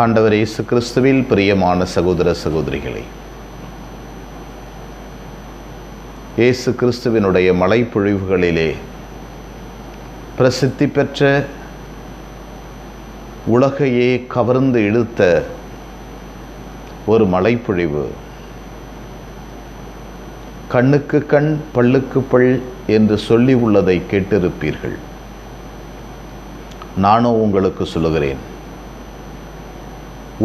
ஆண்டவர் இயேசு கிறிஸ்துவில் பிரியமான சகோதர சகோதரிகளே இயேசு கிறிஸ்துவினுடைய மலைப்பொழிவுகளிலே பிரசித்தி பெற்ற உலகையே கவர்ந்து இழுத்த ஒரு மலைப்பொழிவு. கண்ணுக்கு கண் பல்லுக்கு பல் என்று சொல்லி உள்ளதை கேட்டிருப்பீர்கள். நானும் உங்களுக்கு சொல்லுகிறேன்.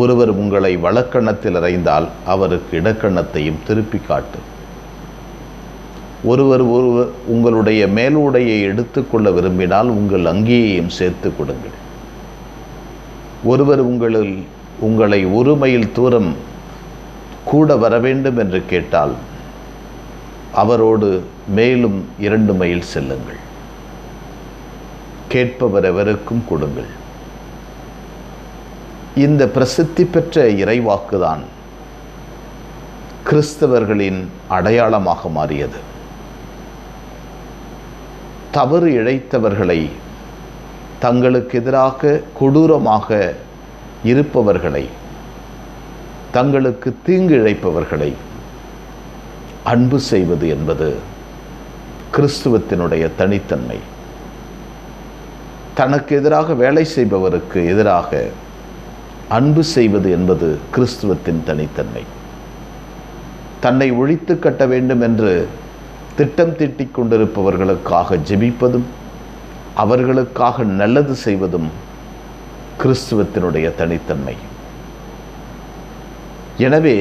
ஒருவர் உங்களை வழக்கணத்தில் அறைந்தால் அவருக்கு இடக்கண்ணத்தையும் திருப்பி காட்டு. ஒருவர் ஒருவர் உங்களுடைய மேலுடையை எடுத்துக்கொள்ள விரும்பினால் உங்கள் அங்கேயையும் சேர்த்து கொடுங்கள். ஒருவர் உங்களில் உங்களை ஒரு மைல் தூரம் கூட வர வேண்டும் என்று கேட்டால் அவரோடு மேலும் இரண்டு மைல் செல்லுங்கள். கேட்பவர் எவருக்கும் கொடுங்கள். இந்த பிரசித்தி பெற்ற இறைவாக்குதான் கிறிஸ்தவர்களின் அடையாளமாக மாறியது. தவறு இழைத்தவர்களை தங்களுக்கு எதிராக கொடூரமாக இருப்பவர்களை தங்களுக்கு தீங்கு இழைப்பவர்களை அன்பு செய்வது என்பது கிறிஸ்துவத்தினுடைய தனித்தன்மை. தனக்கு எதிராக வேலை செய்பவருக்கு எதிராக அன்பு செய்வது என்பது கிறிஸ்துவத்தின் தனித்தன்மை. தன்னை ஒழித்து கட்ட வேண்டும் என்று திட்டம் தீட்டிக் கொண்டிருப்பவர்களுக்காக ஜெபிப்பதும் அவர்களுக்காக நல்லது செய்வதும் கிறிஸ்துவத்தினுடைய தனித்தன்மை. எனவே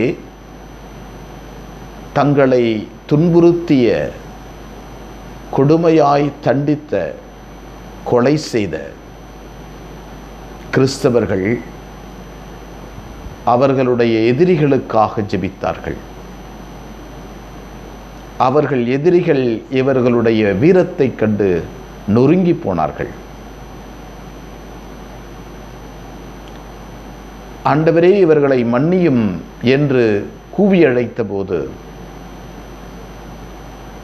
தங்களை துன்புறுத்திய கொடுமையாய் தண்டித்த கொலை செய்த கிறிஸ்தவர்கள் அவர்களுடைய எதிரிகளுக்காக ஜெபித்தார்கள். அவர்கள் எதிரிகள் இவர்களுடைய வீரத்தை கண்டு நொறுங்கி போனார்கள். ஆண்டவரே இவர்களை மன்னியும் என்று கூவி அழைத்தபோது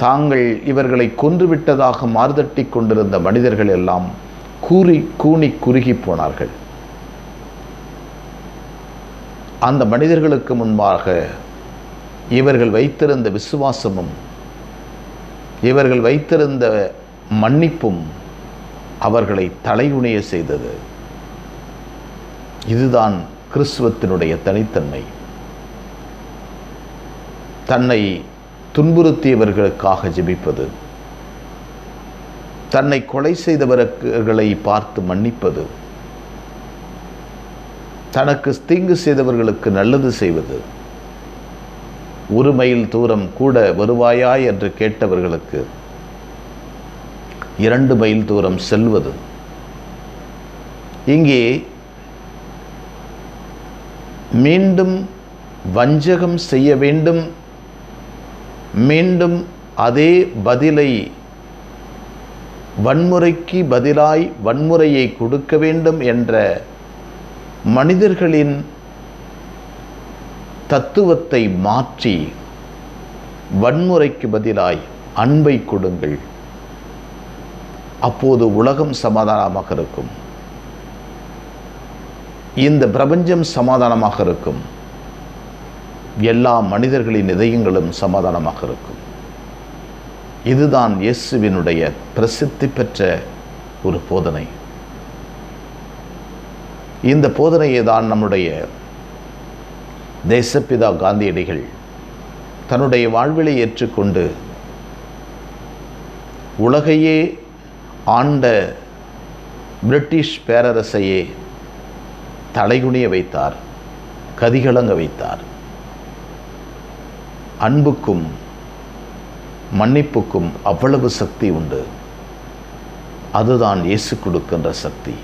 தாங்கள் இவர்களை கொன்றுவிட்டதாக மார்தட்டி கொண்டிருந்த மனிதர்கள் எல்லாம் கூறி கூணி குறுகி போனார்கள். அந்த மனிதர்களுக்கு முன்பாக இவர்கள் வைத்திருந்த விசுவாசமும் இவர்கள் வைத்திருந்த மன்னிப்பும் அவர்களை தலையுணைய செய்தது. இதுதான் கிறிஸ்துவத்தினுடைய தனித்தன்மை. தன்னை துன்புறுத்தியவர்களுக்காக ஜெபிப்பது. தன்னை கொலை செய்தவர்களை பார்த்து மன்னிப்பது. தனக்கு தீங்கு செய்தவர்களுக்கு நல்லது செய்வது. ஒரு மைல் தூரம் கூட வருவாயா என்று கேட்டவர்களுக்கு இரண்டு மைல் தூரம் செல்வது. இங்கே மீண்டும் வஞ்சகம் செய்ய வேண்டும். மீண்டும் அதே பதிலை வன்முறைக்கு பதிலாய் வன்முறையை கொடுக்க வேண்டும் என்ற மனிதர்களின் தத்துவத்தை மாற்றி வன்முறைக்கு பதிலாய் அன்பை கொடுங்கள். அப்போது உலகம் சமாதானமாக இருக்கும். இந்த பிரபஞ்சம் சமாதானமாக இருக்கும். எல்லா மனிதர்களின் இதயங்களும் சமாதானமாக இருக்கும். இதுதான் இயேசுவினுடைய பிரசித்தி பெற்ற ஒரு போதனை. இந்த போதனையை தான் நம்முடைய தேசப்பிதா காந்தியடிகள் தன்னுடைய வாழ்விலை ஏற்றுக்கொண்டு உலகையே ஆண்ட பிரிட்டிஷ் பேரரசையே தலைகுனிய வைத்தார் கதிகலங்க வைத்தார். அன்புக்கும் மன்னிப்புக்கும் அவ்வளவு சக்தி உண்டு. அதுதான் இயேசு கொடுக்கின்ற சக்தி.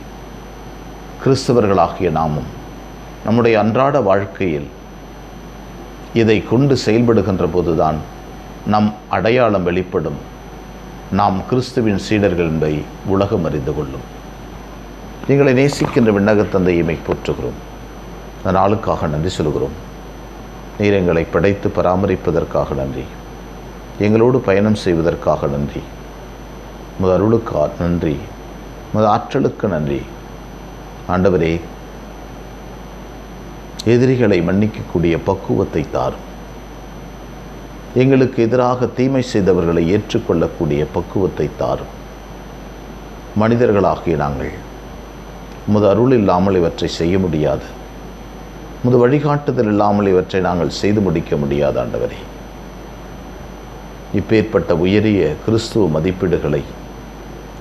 கிறிஸ்தவர்களாகிய நாமும் நம்முடைய அன்றாட வாழ்க்கையில் இதை கொண்டு செயல்படுகின்ற போதுதான் நம் அடையாளம் வெளிப்படும். நாம் கிறிஸ்துவின் சீடர்கள் என்பதை உலகம் அறிந்து கொள்ளும். எங்களை நேசிக்கின்ற விண்ணகத்தந்தையுமை போற்றுகிறோம். அந்த நாளுக்காக நன்றி சொல்கிறோம். நீர் எங்களை படைத்து பராமரிப்பதற்காக நன்றி. எங்களோடு பயணம் செய்வதற்காக நன்றி. முத அருளுக்கா நன்றி. முத ஆற்றலுக்கு நன்றி. ஆண்டவரே எதிரிகளை மன்னிக்கக்கூடிய பக்குவத்தை தாரும். எங்களுக்கு எதிராக தீமை செய்தவர்களை ஏற்றுக்கொள்ளக்கூடிய பக்குவத்தை தாரும். மனிதர்களாகிய நாங்கள் முது அருள் இல்லாமல் இவற்றை செய்ய முடியாது. முது வழிகாட்டுதல் இல்லாமல் இவற்றை நாங்கள் செய்து முடிக்க முடியாது ஆண்டவரே. இப்பேற்பட்ட உயரிய கிறிஸ்துவ மதிப்பீடுகளை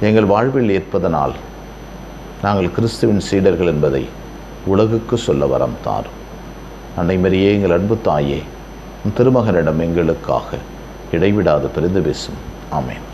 எங்கள் வாழ்வில் ஏற்பதனால் நாங்கள் கிறிஸ்துவின் சீடர்கள் என்பதை உலகுக்கு சொல்ல வரம் தார் அன்னைமரியே எங்கள் அன்பு தாயே திருமகனிடம் எங்களுக்காக இடைவிடாது பிரிந்து பேசும் ஆமேன்.